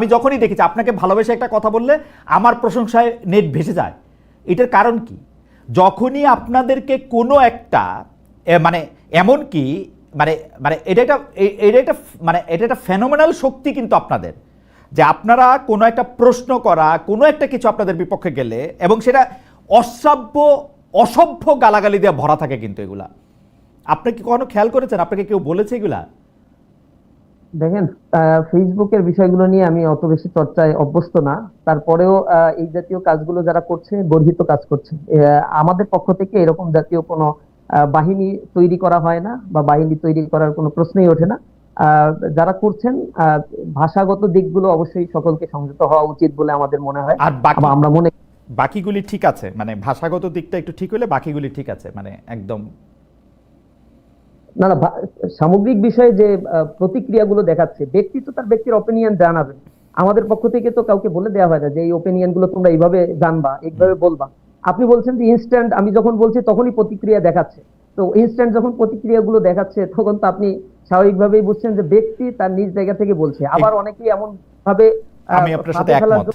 আমি যখনই দেখেছি আপনাকে ভালোবেসে একটা কথা বললে আমার প্রশংসায় নেট ভেসে যায়। এটার কারণ কি? যখনই আপনাদেরকে কোনো একটা মানে এমন কি মানে মানে এটা একটা এটা একটা মানে এটা একটা ফেনোমেনাল শক্তি কিন্তু আপনাদের। যে আপনারা কোনো একটা প্রশ্ন করা, কোনো একটা কিছু আপনাদের বিপক্ষে গেলে এবং সেটা অসভ্য অসভ্য গালাগালি দিয়ে ভরা থাকে কিন্তু এগুলা। আপনি কি কখনো খেয়াল করেছেন? আপনাকে কেউ বলেছে এগুলা? দেখেন ফেসবুকের বিষয়গুলো নিয়ে আমি অত বেশি চর্চায় অভ্যস্ত না। তারপরেও এই জাতীয় কাজগুলো যারা করছে গর্হিত কাজ করছে। আমাদের পক্ষ থেকে এরকম জাতীয় কোনো বাহিনী তৈরি করা হয় না বা বাহিনী তৈরি করার কোনো প্রশ্নই ওঠে না। যারা করছেন ভাষাগত দিকগুলো অবশ্যই সকলকে সংযত হওয়া উচিত বলে আমাদের মনে হয়। আর আমরা মনে বাকিগুলি ঠিক আছে? মানে ভাষাগত দিকটা একটু ঠিক হলে বাকিগুলি ঠিক আছে? মানে একদম না না সামগ্রিক বিষয়ে যে প্রতিক্রিয়াগুলো দেখাচ্ছে ব্যক্তি তো তার ব্যক্তির অপিনিয়ন জানাবে। আমাদের পক্ষ থেকে তো কাউকে বলে দেওয়া হয় না যে এই অপিনিয়নগুলো তোমরা এইভাবে জানবা এইভাবে বলবা। আপনি বলছেন যে ইনস্ট্যান্ট আমি যখন বলছি তখনই প্রতিক্রিয়া দেখাচ্ছে। তো ইনস্ট্যান্ট যখন প্রতিক্রিয়াগুলো দেখাচ্ছে তখন তো আপনি স্বাভাবিকভাবেই বুঝছেন যে ব্যক্তি তার নিজ জায়গা থেকে বলছে। আবার অনেকেই এমন ভাবে আমি আপনার সাথে একমত।